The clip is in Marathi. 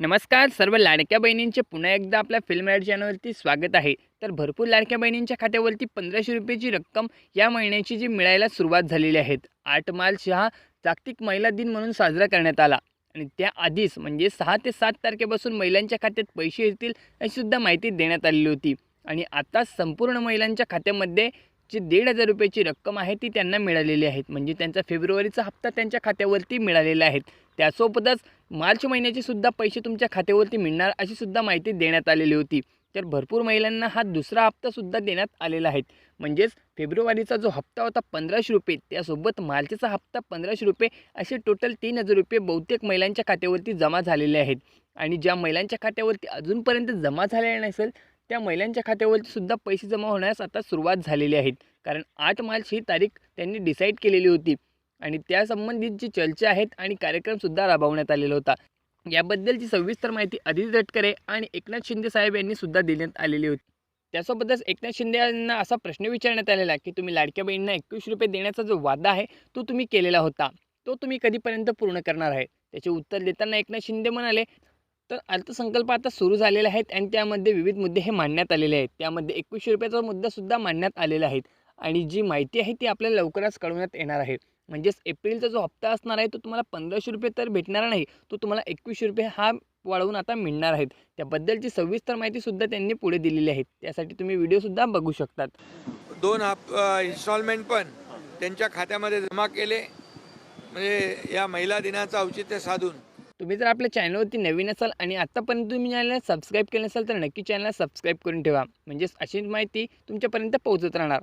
नमस्कार सर्व लाडक्या बहिणींचे पुन्हा एकदा आपल्या फिल्म ॲड चॅनलवरती स्वागत आहे. तर भरपूर लाडक्या बहिणींच्या खात्यावरती पंधराशे रुपयाची रक्कम या महिन्याची जी मिळायला सुरुवात झालेली आहेत आठ मार्च हा जागतिक महिला दिन म्हणून साजरा करण्यात आला. आणि त्याआधीच म्हणजे सहा ते सात तारखेपासून महिलांच्या खात्यात पैसे येतील अशी सुद्धा माहिती देण्यात आलेली होती. आणि आता संपूर्ण महिलांच्या खात्यामध्ये जी दीड हजार रुपयाची रक्कम आहे ती त्यांना मिळालेली आहेत. म्हणजे त्यांचा फेब्रुवारीचा हप्ता त्यांच्या खात्यावरती मिळालेला आहे. त्यासोबतच मार्च महिन्याचे सुद्धा पैसे तुमच्या खात्यावरती मिळणार अशी सुद्धा माहिती देण्यात आलेली होती. तर भरपूर महिलांना हा दुसरा हप्तासुद्धा देण्यात आलेला आहे. म्हणजेच फेब्रुवारीचा जो हप्ता होता पंधराशे रुपये त्यासोबत मार्चचा हप्ता पंधराशे रुपये असे टोटल तीन हजार रुपये बहुतेक महिलांच्या खात्यावरती जमा झालेले आहेत. आणि ज्या महिलांच्या खात्यावरती अजूनपर्यंत जमा झालेल्या नसेल त्या महिलांच्या खात्यावरती सुद्धा पैसे जमा होण्यास आता सुरुवात झालेली आहेत कारण आठ मार्च ही तारीख त्यांनी डिसाईड केलेली होती. आणि त्यासंबंधित जी चर्चा आहेत आणि कार्यक्रमसुद्धा राबवण्यात आलेला होता. याबद्दलची सविस्तर माहिती अदिती तटकरे आणि एकनाथ शिंदे साहेब यांनी सुद्धा देण्यात आलेली होती. त्यासोबतच एकनाथ शिंदे यांना असा प्रश्न विचारण्यात आलेला की तुम्ही लाडक्या बहिणींना एकवीस रुपये देण्याचा जो वादा आहे तो तुम्ही केलेला होता. तो तुम्ही कधीपर्यंत पूर्ण करणार आहे? त्याचे उत्तर देताना एकनाथ शिंदे म्हणाले तर अर्थसंकल्प आता सुरू झालेले आहेत आणि त्यामध्ये विविध मुद्दे हे मांडण्यात आलेले आहेत. त्यामध्ये एकवीसशे रुपयाचा मुद्दासुद्धा मांडण्यात आलेला आहे आणि जी माहिती आहे ती आपल्याला लवकरच कळवण्यात येणार आहे. म्हणजेच एप्रिलचा जो हप्ता असणार आहे तो तुम्हाला पंधराशे रुपये तर भेटणार नाही तो तुम्हाला एकवीसशे रुपये हा वाढवून आता मिळणार आहेत. त्याबद्दलची सविस्तर माहितीसुद्धा त्यांनी पुढे दिलेली आहे. त्यासाठी तुम्ही व्हिडिओसुद्धा बघू शकतात. दोन हप इन्स्टॉलमेंट पण त्यांच्या खात्यामध्ये जमा केले. म्हणजे या महिला दिनाचं औचित्य साधून. तुम्ही जर आपल्या चॅनलवरती नवीन असाल आणि आत्तापर्यंत तुम्ही चॅनलला सबस्क्राईब केलं नसाल तर नक्की चॅनलला सबस्क्राईब करून ठेवा. म्हणजेच अशीच माहिती तुमच्यापर्यंत पोहोचत राहणार.